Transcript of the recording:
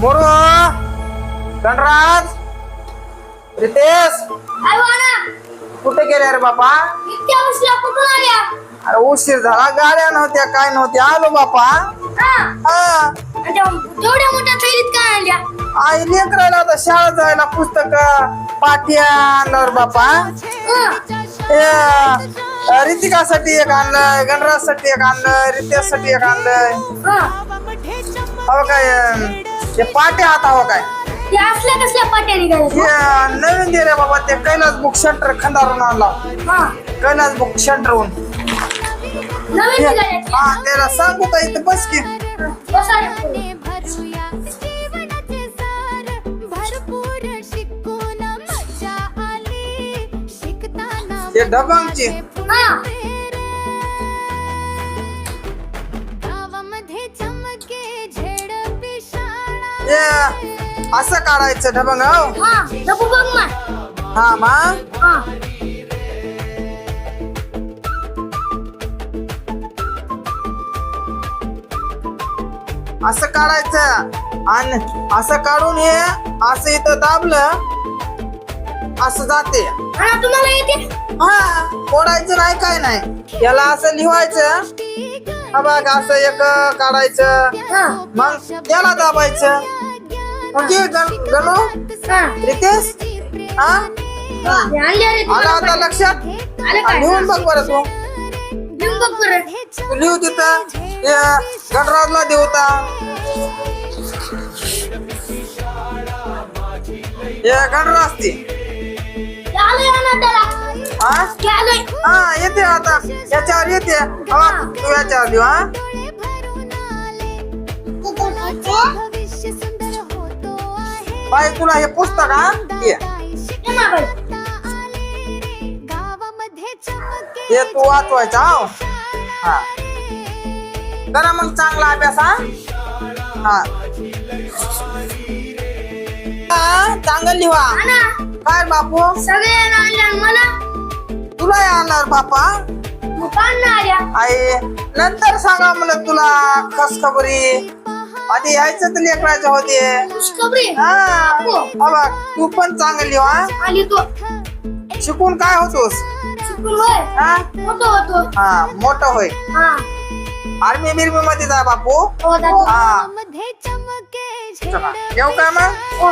मोरू गणराज रितेश कुठे गेले रे बापा? आल्या? अरे उशीर झाला गाड्या नव्हत्या काय नव्हत्या आलो बापा. हा. हा. तेवढ्या मोठ्या थैलीत काय आणल्या? आई लेकरायला आता शाळेत जायला पुस्तक पाठ्या आणलं रे बापा रितिकासाठी एक आणलंय गणराजसाठी एक आणलंय रितेशसाठी एक आणलंय. हं. काय पाट्या आता हवं काय? ते असल्या कसल्या पाट्या निघाल्या. हे नवीन दिले बाबा ते कैलास बुक सेंटर खंडारून आणला. हा. कैलास बुक सेंटरहून. नवीन हे, निघाल्या. हा त्याला सांगू का इथं बस की? बसा रे. भरूया जीवनाचे सार भरपूर शिकून मजा आली. शिकताना ते डबांची हा. असं काढायचं ढबंग हो? हा नको बघ मग. हा मा? हा. असं काढायचं आणि असं काढून हे असं इथं दाबलं असं जाते. हा तुम्हाला येते? हा फोडायचं नाही काय नाही. याला असं लिवायचं हा बघ असं एक काढायचं. मग त्याला दाबायचं. ओके गण हा. रितेश. हा? आला आता लक्षात? लिहून बघ बरं तू लिहून बघ बरं लिहू तिथं. गणराजला देवता हे गणराज ती. हा? येते आता. याच्यावर येते. हा तू याच्यावर लिहू हा? बाई तुला हे पुस्तक हा? हे तू वाचवायचा हो? हा. करा मग चांगला अभ्यास हा? हा. चांगलं लिहा. काय बापू? सगळे मला? तुला येणार बापा? आई नंतर सांगा मला तुला खस खबरी आधी यायचं तर लेकरायचं होते. हा. हा तू पण चांगली लिहा आली तो. शिकून काय होतोस? हा? हा मोठं होय. हा. आर्मी बिर्मी मध्ये जा बापू. हो हा. मध्ये चमके चला. येऊ का मग? हो.